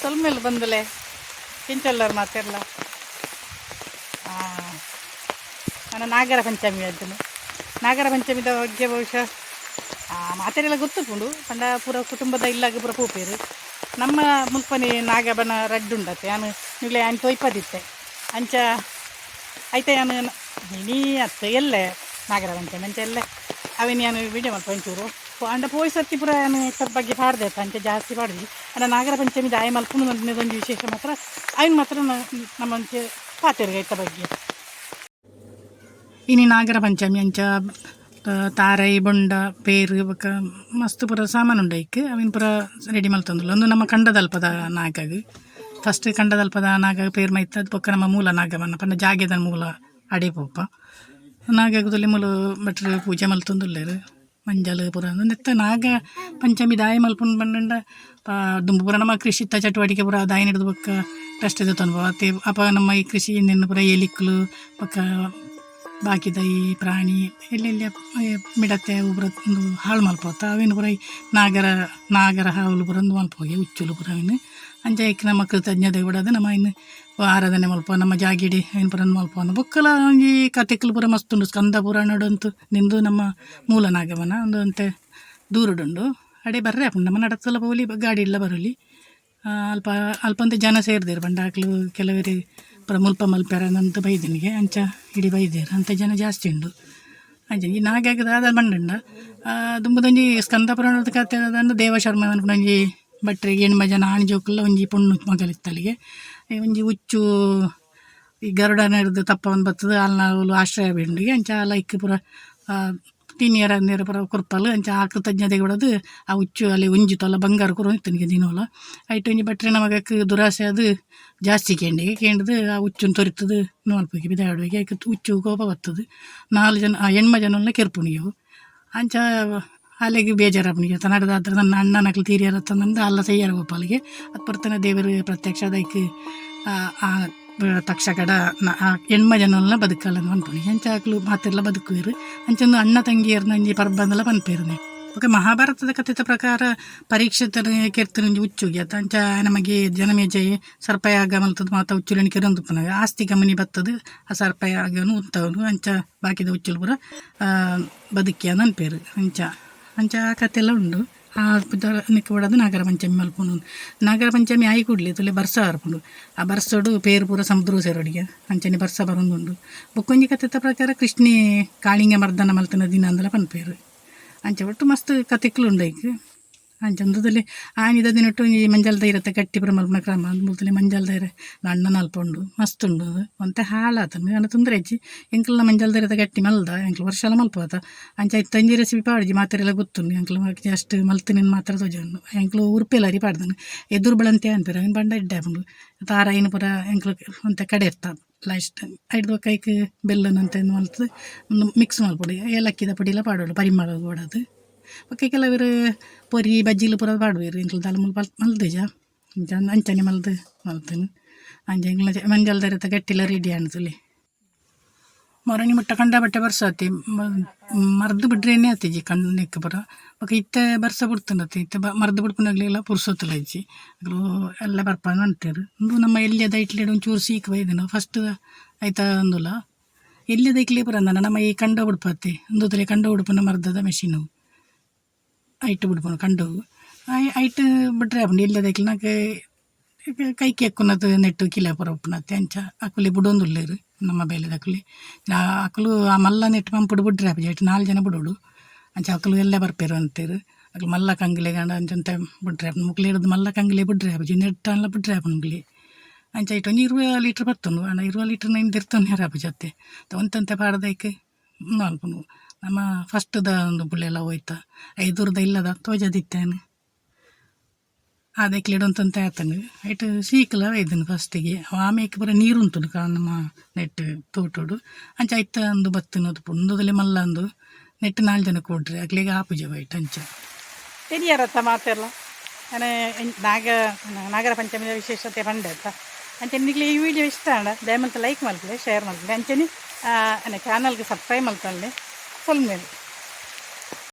ಸ್ವಲ್ಪ ಮೇಲೆ ಬಂದಲೆ ಕೆಂಚಲ್ಲರ್ ಮಾತೆಲ್ಲ ಹಾಂ ನಾನು ನಾಗರ ಪಂಚಮಿ ಅದನ್ನು ನಾಗರ ಪಂಚಮಿದ ಬಗ್ಗೆ ಬಹುಶಃ ಮಾತೆಲ್ಲ ಗೊತ್ತುಕೊಂಡು ಪಂಡ ಪೂರ ಕುಟುಂಬದ ಇಲ್ಲಾಗ ಪೂರ. ನಮ್ಮ ಮುಲ್ಪನಿ ನಾಗಬನ ರಡ್ಡು ಉಂಡತ್ತೆ ನಾನು ನೀಳೆ ಅಂಚ ಒಯ್ಪದಿತ್ತೆ. ಅಂಚ ಆಯ್ತಾ ನಾನು ನೀ ಅತ್ತ ಎಲ್ಲೆ ನಾಗರ ಅಂಚ ಎಲ್ಲೆ. ಅವೇನು ನಾನು ವಿಡಿಯೋ ಮಾಡ್ತಾ ಒಂಚೂರು. ಅಂಡ ಪೋಯ್ ಸರ್ತಿ ಪುರ ನಾನು ಸ್ವಲ್ಪ ಬಗ್ಗೆ ಪಾಡ್ದೆ ಅಂಚ ಜಾಸ್ತಿ ಪಾಡಿದ್ವಿ ಅಂಡ ನಾಗರ ಪಂಚಮಿ ಆಯ್ ಮಲ್ಕೊಂಡು ಒಂದು ವಿಶೇಷ ಮಾತ್ರ. ಅವಿನ ಮಾತ್ರ ನಮ್ಮ ಅಂಚೆ ಪಾತಿರ್ಗೆ ಇತ್ತ ಬಗ್ಗೆ. ಇನಿ ನಾಗರ ಪಂಚಮಿ ಅಂಚ ಆ, ತಾರೈ ಬೊಂಡ ಪೇರ್ ಮಸ್ತ್ ಪೂರ ಸಾಮಾನು ಉಂಡ ಇಕ್ ಅವಿನ ಪೂರ ರೆಡಿ ಮಲ್ತಂದುಲ್ಲ ಒಂದು ನಮ್ಮ ಕಂಡದಲ್ಪದ ನಾಗಗ್ ಫಸ್ಟ್ ಕಂಡದಲ್ಪದ ನಾಗ ಪೇರು ಅದು ಪಕ್ಕ ನಮ್ಮ ಮೂಲ ನಾಗವನ್ನ ಪಂಡ ಜಾಗೆದ ಮೂಲ ಅಡಿ ಪೋಪ ನಾಗದಲ್ಲಿ ಮೂಲ ಭಟ್ರು ಪೂಜೆ ಮಲ್ತೊಂದುಲ್ಲೇರು ಮಂಜಲ್ ಪೂರ ನೆತ್ತ ನಾಗ ಪಂಚಮಿ ದಾಯ ಮಲ್ಪುನ್ ಬಂಡ ದುಂಬು ಪೂರ ನಮ್ಮ ಕೃಷಿ ಚಟುವಟಿಕೆ ಪೂರ ದಾಯ ಹಿಡಿದು ಟಸ್ಟ್ ಕಷ್ಟದ ಅನುಭವ ಅತ್ತೆ ಅಪ ನಮ್ಮ ಈ ಕೃಷಿ ಇನ್ನೇನು ಪೂರ ಎಲಿಕ್ಲು ಬೊಕ್ಕ ಬಾಕಿದ ಈ ಪ್ರಾಣಿ ಎಲ್ಲೆಲ್ಲಿ ಮಿಡತೆ ಒಬ್ಬರ ಒಂದು ಹಾಳು ಮಲ್ಪೋತ ಅವೇನು ಪುರ ನಾಗರ ನಾಗರ ಹಾವಲು ಬರಂದು ಮಲ್ಪೋಗಿ ಉಚ್ಚುಲು ಪುರ ಅವಿನ. ಅಂಜ ಇಕ್ ನಮ್ಮ ಕೃತಜ್ಞತೆ ಬಿಡೋದು ನಮ್ಮ ಇನ್ನು ಆರಾಧನೆ ಮಲ್ಪ ನಮ್ಮ ಜಾಗಿಡಿ ಏನು ಪುರ ಮಲ್ಪೋನು ಬೊಕ್ಕಲ ಈ ಕತೆಕ್ಲು ಪುರ ಮಸ್ತ್ ಉಂಡು. ಸ್ಕಂದ ಪುರಾಣಡು ಅಂತು ನಿಂದು ನಮ್ಮ ಮೂಲ ನಾಗವನ. ಒಂದು ಅಂತೆ ದೂರಡುಂಡು. ಅಡೆ ಬರ್ರೆ ಅಪ್ಪ ನಮ್ಮ ನಡತ್ತಲ್ಲ ಪೋಲಿ ಗಾಡಿ ಇಲ್ಲ ಬರಲಿ. ಅಲ್ಪ, ಅಲ್ಪಂತ ಜನ ಸೇರ್ದೇರು ಬಂಡಾಕ್ಲು ಕೆಲವರು ಪುರ ಮುಲ್ಪ ಮಲ್ಪ್ಯಾರ ಅಂತ ಬೈದಿನಿಗೆ ಅಂಚ ಇಡೀ ಬೈದೇರು ಅಂಥ ಜನ ಜಾಸ್ತಿ ಉಂಡು. ಅಂಚೆ, ಈ ನಾಗ್ಯಾಗದ ಅದ ಬಂಡಂಡ ದುಂಬುದೊಂಜಿ ಸ್ಕಂದ ಕತೆ ದೇವ ದೇವಶರ್ಮ ಒಂಜಿ ಭಟ್ರಿಗೆ ಎಣ್ಮ ಜನ ಆಣಿ ಜೋಕುಲ್ಲ ಒಂಜಿ ಪುಣ್ಣು ಮಗಲಿತ್ತಲಿಗೆ ಒಂಜಿ ಹುಚ್ಚು, ಈ ಗರುಡ ನಡೆದು ತಪ್ಪ ಒಂದು ಬರ್ತದೆ ಅಲ್ಲಿ ನಾವು ಆಶ್ರಯ ಬೇಂಡಿಗೆ ಅಂಚ ಲೈಕ್ ಪುರ ತಿನ್ನಿಯರ ನೀರು ಪುರ ಕುರ್ಪಲು ಅಂಚ ಆ ಕೃತಜ್ಞತೆ ಬಿಡೋದು ಆ ಹುಚ್ಚು ಅಲ್ಲಿ ಉಂಜಿತಲ್ಲ ಬಂಗಾರ ಕುರು ಇತ್ತನಿಗೆ ದಿನವಲ್ಲ ಐಟು ಒಂಜಿ ಬಟ್ರೆ ನಮಗಕ್ಕೆ ದುರಾಸೆ ಅದು ಜಾಸ್ತಿ ಕೇಂಡಿಗೆ ಕೇಂಡದು ಆ ಹುಚ್ಚುನ್ ತೊರಿತದು ನೋಲ್ಪಿಗೆ ಬಿದಾಡುವಿಗೆ ಆಯ್ಕೆ ಹುಚ್ಚು ಕೋಪ ಬರ್ತದೆ. ನಾಲ್ಕು ಜನ ಹೆಣ್ಮ ಜನಲ್ಲ ಕೆರ್ಪುಣಿಯವು ಅಂಚ ಅಲ್ಲಿಗೆ ಬೇಜಾರಪ್ಪನಿಗೆ ನಡೆದಾದ್ರೆ ನನ್ನ ಅಣ್ಣನಕ್ಲು ತೀರಿಯರತ್ತ ತಂದ ಅಲ್ಲ ಸೈಯಾರ ಗೋಪಾಲಿಗೆ. ಅದು ಬರ್ತನೆ ದೇವರು ಪ್ರತ್ಯಕ್ಷ ಅದಕ್ಕೆ ಆ ಹೆಣ್ಮ ಜನಲ್ಲ ಬದುಕಲ್ಲ ಅನ್ಕೊಂಡು ಅಂಚ ಆಕಲು ಮಾತೆಲ್ಲ ಬದುಕುವಿರು. ಅಂಚೊಂದು ಅಣ್ಣ ತಂಗಿಯರ್ನ ಅಂಜಿ ಪರ್ಬಂದೆಲ್ಲ ಪನ್ಪೇರುನೆ ಓಕೆ, ಮಹಾಭಾರತದ ಕಥಿತ ಪ್ರಕಾರ ಪರೀಕ್ಷಿತರ ಕೆರ್ತನಂಜಿ ಉಚ್ಚುಗೆ ಅತ್ತ ಅಂಚ ನಮಗೆ ಜನಮೇಜಯ ಸರ್ಪಯಾಗ ಮಲ್ತದ ಮಾತ ಹುಚ್ಚುಲಣಿ ಕೆರೊಂದು ಪುನಗ ಆಸ್ತಿ ಗಮನಿ ಬತ್ತದು, ಆ ಸರ್ಪಯಾಗನು ಉತ್ತವನು ಅಂಚ ಬಾಕಿದ ಉಚ್ಚಲ್ ಪುರ ಬದುಕಿಯ ನನ್ಪೇರು. ಅಂಚ ಅಂಚ ಆ ಕಥೆಲ್ಲ ಉಂಡು. ಆ ನಿಕ್ಕ ಬಿಡೋದು ನಾಗರ ಪಂಚಮಿ ಮಲ್ಪುಂಡು ನಾಗರ ಪಂಚಮಿ ಆಯಿ ಕೂಡಲಿ ತುಲೆ ಬರ್ಸ ಹರ್ಪುಂಡು ಆ ಬರ್ಸೋಡು ಪೇರು ಪೂರ ಸಮುದ್ರ ಸೇರೋಡಿಗೆ ಅಂಚನೆ ಬರ್ಸ ಬರೊಂದುಂಡು ಬೊಕ್ಕೊಂಜಿ ಕಥೆತ ಪ್ರಕಾರ ಕೃಷ್ಣಿ ಕಾಳಿಂಗ ಮರ್ದನ ಮಲ್ತನ ದಿನ ಅಂದಲ ಪನ್ಪೇರು ಅಂಚೆ ಒಟ್ಟು ಮಸ್ತ್ ಕತೆಕ್ಲು ಈಗ ಅಂಚಂದದಲ್ಲಿ ಆನಿದ ದಿನಟ್ಟು ಈ ಮಂಜಲ್ದ ಧೈರ್ಯತೆ ಗಟ್ಟಿ ಪುರ ಮಲ್ಪನ ಕ್ರಮ. ಅಂದ್ಬುಲ್ತಲೆ ಮಂಜಲ್ ಧೈರ್ಯ ಅಣ್ಣ ನಲ್ಪುಂಡು ಮಸ್ತ್ ಉಂಡು ಅದು. ಒಂತೆ ಹಾಳಾತನು ಅನ್ನ ತೊಂದರೆ ಹೆಚ್ಚಿ ಎಂಕ್ಲ ಮಂಜಲ್ ಇರತ್ತೆ, ಗಟ್ಟಿ ಮಲ್ದ. ಎಂಕಲ್ ವರ್ಷ ಎಲ್ಲ ಮಲ್ಪೋತ ಅಂಚ ತಂಜಿ ರೆಸಿಪಿ ಪಾಡ್ಜಿ ಮಾತ್ರೆಲ್ಲ ಗೊತ್ತುಂಡು. ಎಂಕಲ್ ಜಸ್ಟ್ ಮಲ್ತಿನ ಮಾತ್ರ ತೋಜಂಡು. ಎಂಕಲು ಉರುಪೆಲ್ಲ ಪಾಡ್ದನು. ಎದುರು ಬಳಂತೆ ಅಂತಾರೆ ಬಂಡ ಇಡ್ಡೆ ಬಂದು ತಾರ ಏನು ಪುರ ಎಂಕ್ಲು ಅಂತ ಕಡೆ ಇರ್ತ. ಲಾಸ್ಟ್ ಐದು ಕೈಕ್ ಬೆಲ್ಲನಂತ ಮಲ್ತು ಮಿಕ್ಸ್ ಮಲ್ಪೊಡಿ. ಏಲಕ್ಕಿದ ಪುಡಿ ಎಲ್ಲ ಪಾಡೋಡು, ಪರಿಮಳ ಓಡೋದು. ಓಕೆ ಕೆಲವರು ಪೊರಿ ಬಜ್ಜಿಲು ಪುರ ಪಾಡುವೇರು ಇಂಕ್ಲು ತಲೆ ಮುಲ್ ಪಲ್ ಅಂಚನೆ ಮಲ್ದು ಮಲ್ತನು ಅಂಚ ಮಂಜಲ್ ದರತ ಗಟ್ಟಿಲ ರೆಡಿ ಅನ್ಸಲಿ ಮೊರಣಿ ಮುಟ್ಟ ಕಂಡ ಬಟ್ಟೆ ಬರ್ಸ ಬರ್ಸತಿ ಮರ್ದು ಬಿಡ್ರೇನೆ ಆತಿಜಿ ಕಣ್ಣಕ್ಕೆ ಬರ ಬೊಕ ಇತ್ತೆ ಬರ್ಸ ಬಿಡ್ತನತಿ ಇತ್ತೆ ಮರ್ದು ಬಿಡ್ಕೊಂಡಾಗ್ಲಿಲ್ಲ ಪುರ್ಸೋತಲ್ಲ ಇಜ್ಜಿ ಎಲ್ಲ ಬರ್ಪಾನ ಅಂಟೇರು ಒಂದು ನಮ್ಮ ಎಲ್ಲಿಯದ ಇಟ್ಲಿಡ್ ಒಂಚೂರು ಸೀಕ್ ಬೈದನು ಫಸ್ಟ್ ಆಯ್ತಾ ಅಂದುಲ್ಲ ಎಲ್ಲಿಯದ ಇಕ್ಲಿ ಬರಂದನ ನಮ್ಮ ಈ ಕಂಡ ಬಿಡ್ಪತಿ ಒಂದು ತಲೆ ಕಂಡ ಉಡುಪನ ಮರ್ದದ ಮೆಷಿನು ಐಟ್ ಬಿಡ್ಪನು ಕಂಡು ಐಟ್ ಬಿಟ್ರೆ ಅಪ್ಪನ ಇಲ್ಲದ ಇಕ್ಲಿನಾಗ ಕೈಗೆ ಎಕ್ಕುನದು ನೆಟ್ಟು ಕಿಲಾಪುರ ಪರ ಉಪ್ಪುನತ್ತೆ, ಅಂಚ ಅಕ್ಕಲಿ ಬಿಡೊಂದುಲ್ಲೇರು ನಮ್ಮ ಬೇಲೆದ ಅಕ್ಕಲಿ ಅಕ್ಕಲು ಆ ಮಲ್ಲ ನೆಟ್ಟು ಪಂಪುಡು ಬಿಡ್ರೆ ಅಪ್ಪ ನಾಲ್ಕು ಜನ ಬಿಡೋಡು. ಅಂಚ ಅಕ್ಕಲು ಎಲ್ಲ ಬರ್ಪೇರು ಅಂತೀರು. ಅಕ್ಲು ಮಲ್ಲ ಕಂಗ್ಲೆ ಗಂಡ ಅಂಚಂತ ಬಿಡ್ರೆ ಅಪ್ಪ ಮುಕ್ಲಿ ಹಿಡಿದು ಮಲ್ಲ ಕಂಗ್ಲೆ ಬಿಡ್ರೆ ಅಪ್ಪ ನೆಟ್ಟ ಎಲ್ಲ ಬಿಡ್ರೆ ಅಪ್ಪ ಮುಗ್ಲಿ. ಅಂಚ ಇಟ್ಟು ಒಂದು ಇರುವ ಲೀಟ್ರ್ ಬರ್ತನು ಅಣ್ಣ ಇರುವ ಲೀಟ್ರ್ ನೈನ್ ಯಾರು ಅಪ್ಪ ಜೊತೆ. ಒಂತಂತೆ ಪಾಡ್ದೈಕೆ ಮಲ್ಪನು ನಮ್ಮ ಫಸ್ಟ್ದ ಒಂದು ಬುಳ್ಳೆಲ್ಲ ಹೋಯ್ತ. ಐದೂರ್ದ ಇಲ್ಲದ ತೋಜದಿತ್ತೇನೆ. ಅದಕ್ಕೆ ಇಡುವಂತ ಆತನು. ಐಟ್ ಸೀಕಲ ಒಯ್ದನು ಫಸ್ಟಿಗೆ. ಆಮೇಲೆ ಬರೀ ನೀರು ಉಂಟು ನಮ್ಮ ನೆಟ್ ತೋಟೋಡು. ಅಂಚ ಐತ ಒಂದು ಬತ್ತಿನದು ಪುಂದದಲ್ಲಿ ಮಲ್ಲ ಅಂದು. ನೆಟ್ ನಾಲ್ಕು ಜನ ಕೊಡ್ರಿ ಆಗ್ಲಿಗೆ ಆಪುಜ ಬೈಟ್ ಅಂಚ. ತೆರಿಯಾರತ್ತ ಮಾತೆಲ್ಲ? ನಾಗ, ನಾಗರ ಪಂಚಮಿಯ ವಿಶೇಷತೆ ಪಂಡೆ ಅಂತ ಅಂಚೆ ನಿಗ್ಲಿ ಈ ವಿಡಿಯೋ ಇಷ್ಟ ಅಣ್ಣ? ದಯಮಂತ ಲೈಕ್ ಮಾಡ್ತೀನಿ ಶೇರ್ ಮಾಡ್ತೀನಿ ಅಂಚೆನಿ ಚಾನಲ್ಗೆ ಸಬ್ಸ್ಕ್ರೈಬ್ ಮಾಡ್ಕೊಳ್ಳಿ. ಫುಲ್ ಮೇಲೆ